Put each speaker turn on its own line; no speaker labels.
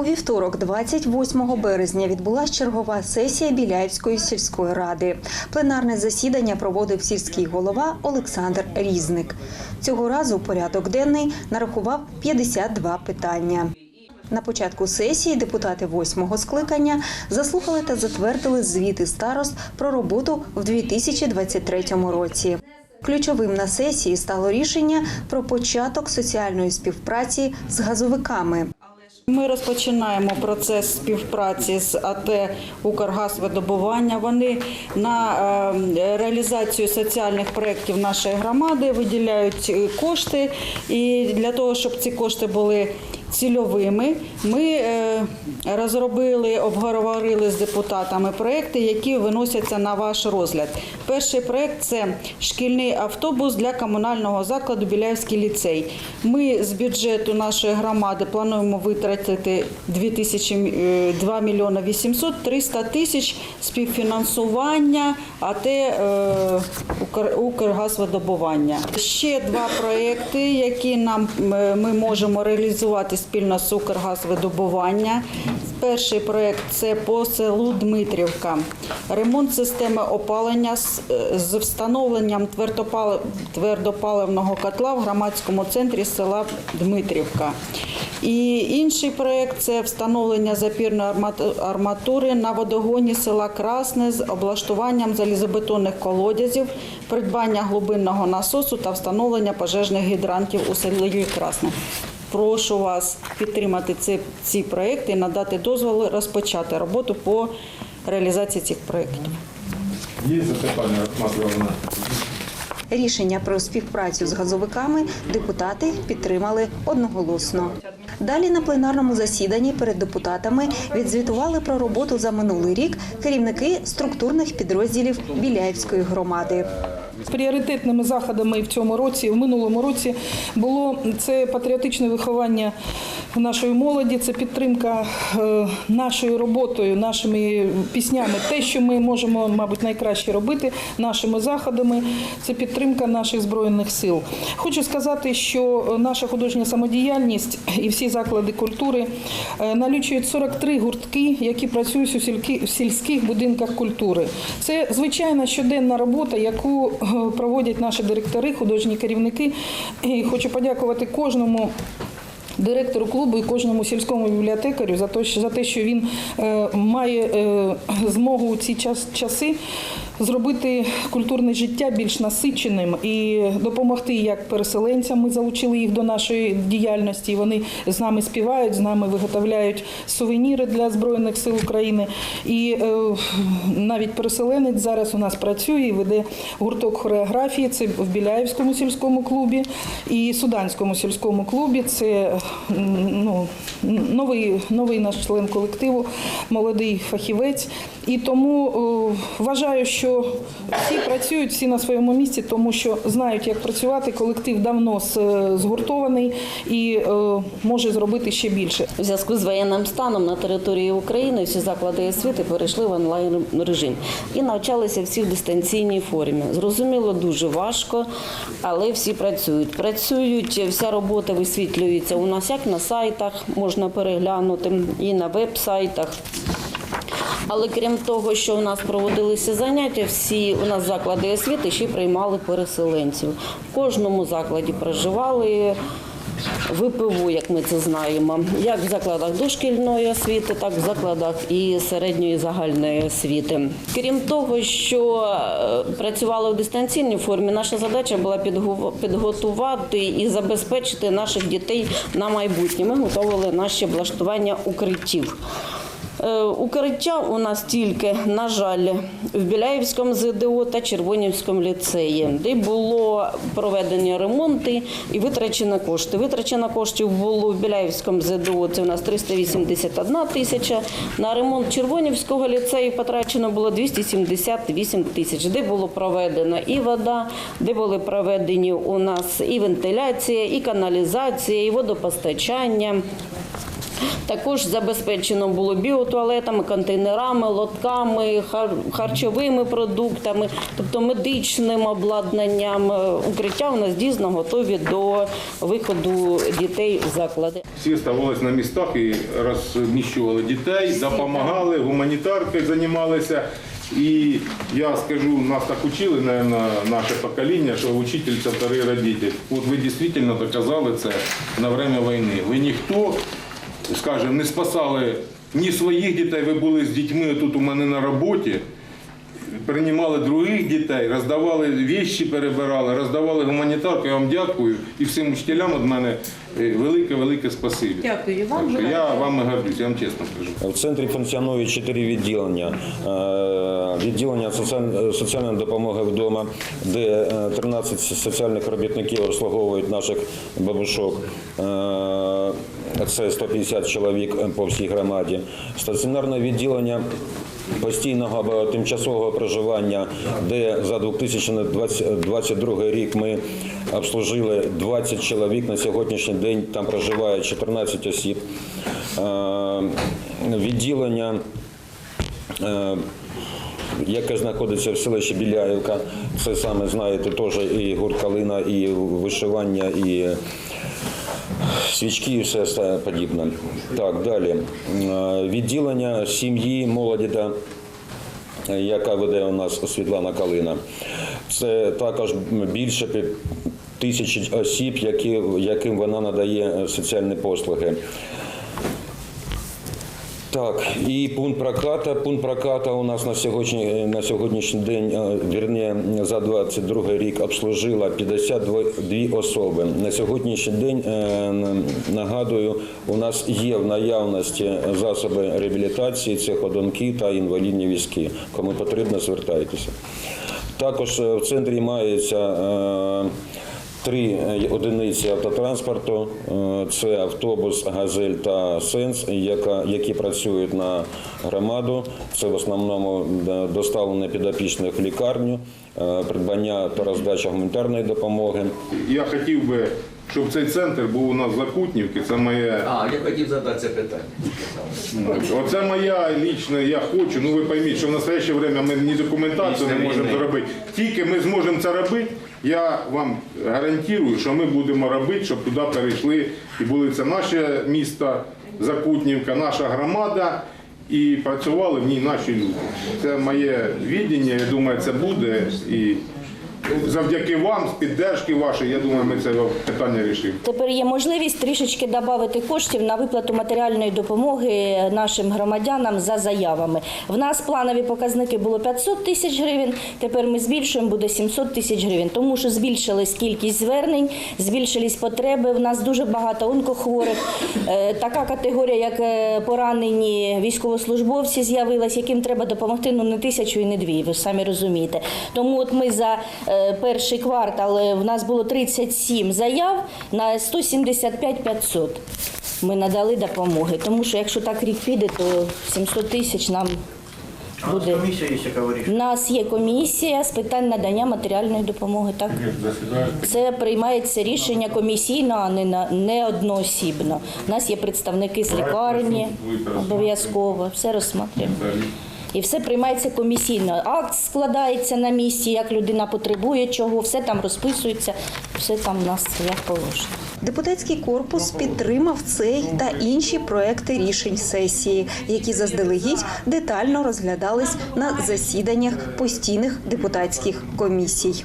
У вівторок, 28 березня, відбулася чергова сесія Біляївської сільської ради. Пленарне засідання проводив сільський голова Олександр Різник. Цього разу порядок денний нарахував 52 питання. На початку сесії депутати восьмого скликання заслухали та затвердили звіти старост про роботу в 2023 році. Ключовим на сесії стало рішення про початок соціальної співпраці з газовиками.
Ми розпочинаємо процес співпраці з АТ «Укргазвидобування». Вони на е, реалізацію соціальних проєктів нашої громади виділяють е, кошти. І для того, щоб ці кошти були цільовими, ми е, розробили, обговорили з депутатами проєкти, які виносяться на ваш розгляд. Перший проєкт – це шкільний автобус для комунального закладу Біляївський ліцей. Ми з бюджету нашої громади плануємо витратити 2 тисячі, е, 2 мільйони 800, 300 тисяч співфінансування АТ е, «Укр- Укргазвидобування. Ще два проекти, які нам е, ми можемо реалізувати спільно з Укргазвидобування. Перший проект це по селу Дмитрівка. Ремонт системи опалення з, е, встановленням твердопаливного котла в громадському центрі села Дмитрівка. І інший проект це встановлення запірної арматури на водогоні села Красне з облаштуванням залізобетонних колодязів, придбання глибинного насосу та встановлення пожежних гідрантів у селі Красне. Прошу вас підтримати ці, ці проекти і надати дозвол розпочати роботу по реалізації цих проєктів.
Є запитання, Масловна?
Рішення про співпрацю з газовиками депутати підтримали одноголосно. Далі на пленарному засіданні перед депутатами відзвітували про роботу за минулий рік керівники структурних підрозділів Біляївської громади.
Пріоритетними заходами в цьому році, в минулому році, було це патріотичне виховання нашої молоді, це підтримка е, нашою роботою, нашими піснями. Те, що ми можемо, мабуть, найкраще робити нашими заходами, це підтримка наших збройних сил. Хочу сказати, що наша художня самодіяльність і всі заклади культури е, налічують 43 гуртки, які працюють у сільських будинках культури. Це звичайна щоденна робота, яку проводять наші директори, художні керівники. І хочу подякувати кожному. Директору клубу і кожному сільському бібліотекарю за те, що він е, має е, змогу у ці час, часи зробити культурне життя більш насиченим і допомогти як переселенцям. Ми залучили їх до нашої діяльності. Вони з нами співають, з нами виготовляють сувеніри для збройних сил України. І е, навіть переселенець зараз у нас працює і веде гурток хореографії. Це в Біляївському сільському клубі і Суданському сільському клубі. Це ну, новий, новий наш член колективу, молодий фахівець. І тому е, вважаю, що всі працюють всі на своєму місці, тому що знають, як працювати. Колектив давно згуртований і е, може зробити ще більше.
У зв'язку з воєнним станом на території України всі заклади освіти перейшли в онлайн режим і навчалися всі в дистанційній формі. Зрозуміло, дуже важко, але всі працюють. Працюють, вся робота висвітлюється у нас як на сайтах, можна переглянути, і на веб-сайтах. Але крім того, що у нас проводилися заняття, всі у нас заклади освіти ще приймали переселенців. В кожному закладі проживали ВПВ, як ми це знаємо, як в закладах дошкільної освіти, так в закладах і середньої загальної освіти. Крім того, що е, працювали в дистанційній формі, наша задача була підготувати і забезпечити наших дітей на майбутнє. Ми готували наші облаштування укриттів. Е, Укриття у нас тільки, на жаль, в Біляївському ЗДО та Червонівському ліцеї, де було проведені ремонти і витрачено кошти. Витрачено коштів було в Біляївському ЗДО, це у нас 381 тисяча. На ремонт Червонівського ліцею потрачено було 278 тисяч, де було проведено і вода, де були проведені у нас і вентиляція, і каналізація, і водопостачання. Також забезпечено було біотуалетами, контейнерами, лотками, хар- харчовими продуктами, тобто медичним обладнанням. Е, Укриття у нас дійсно готові до виходу дітей в заклади.
Всі ставалися на містах і розміщували дітей, допомагали, гуманітаркою займалися. І я скажу, нас так учили, наверное, наше покоління, що учитель це вторий родитель. От ви дійсно доказали це на время війни. Ви ніхто, скажімо, не спасали ні своїх дітей, ви були з дітьми тут у мене на роботі. Приймали других дітей, роздавали віщі, перебирали, роздавали гуманітарку. Я вам дякую і всім учителям від мене е, велике-велике спасибі.
Дякую вам.
Так я вами гордюсь, я вам чесно скажу.
В центрі функціонує чотири відділення. Е, Відділення соціальної допомоги вдома, де е, 13 соціальних робітників обслуговують наших бабушок. Е, Це 150 чоловік по всій громаді. Стаціонарне відділення постійного або тимчасового проживання, де за 2022 рік ми обслужили 20 чоловік. На сьогоднішній день там проживає 14 осіб. Е, Відділення е, яке знаходиться в селищі Біляївка. Це саме знаєте, теж і гурт калина, і вишивання, і свічки і все подібне. Так, далі. Е, Відділення сім'ї, молоді та яка веде у нас Світлана Калина. Це також більше тисячі осіб, яким вона надає соціальні послуги. Так, і пункт проката. Пункт проката у нас на сьогодні на сьогоднішній день, е, вірні, за 22 рік обслужила 52 особи. На сьогоднішній день е, нагадую, у нас є в наявності засоби реабілітації, це ходунки та інвалідні візки. Кому потрібно, звертайтеся. Також е, в центрі мається три е, одиниці автотранспорту. Е, Це автобус, газель та сенс, яка, які працюють на громаду. Це в основному е, доставлення підопічних лікарню, придбання та роздача гуманітарної допомоги.
Я хотів би, щоб цей центр був у нас в Закутнівці. Це моє
А, я хотів задати це питання.
Оце моя лічна, я хочу. Ну ви пойміть, що в настояще время ми ні документацію не можемо зробити. Тільки ми зможемо це робити. Я вам гарантую, що ми будемо робити, щоб туди перейшли і були це наше місто Закутнівка, наша громада. І працювали в ній наші люди. Це моє віддання, я думаю, це буде. І завдяки вам, з піддержки вашої, я думаю, ми це питання рішимо.
Тепер є можливість трішечки додати коштів на виплату матеріальної допомоги нашим громадянам за заявами. В нас планові показники було 500 тисяч гривень. Тепер ми збільшуємо буде 700 тисяч гривень, тому що збільшилась кількість звернень, збільшились потреби. В нас дуже багато онкохворих. Е, Така категорія, як е, поранені військовослужбовці, з'явилась, яким треба допомогти ну не тисячу і не дві. Ви самі розумієте. Тому от ми за е, перший квартал е, в нас було 37 заяв на 175 500 Ми надали допомоги. Тому що якщо так рік піде, то 700 тисяч нам буде. У нас є комісія з питань надання матеріальної допомоги. Так це приймається рішення комісійно, а не на не одноосібно. У нас є представники з лікарні, обов'язково все розсмотрюємо. І все приймається комісійно. Акт складається на місці, як людина потребує чого, все там розписується, все там у нас як положено.
Депутатський корпус підтримав цей та інші проекти рішень сесії, які заздалегідь детально розглядались на засіданнях постійних депутатських комісій.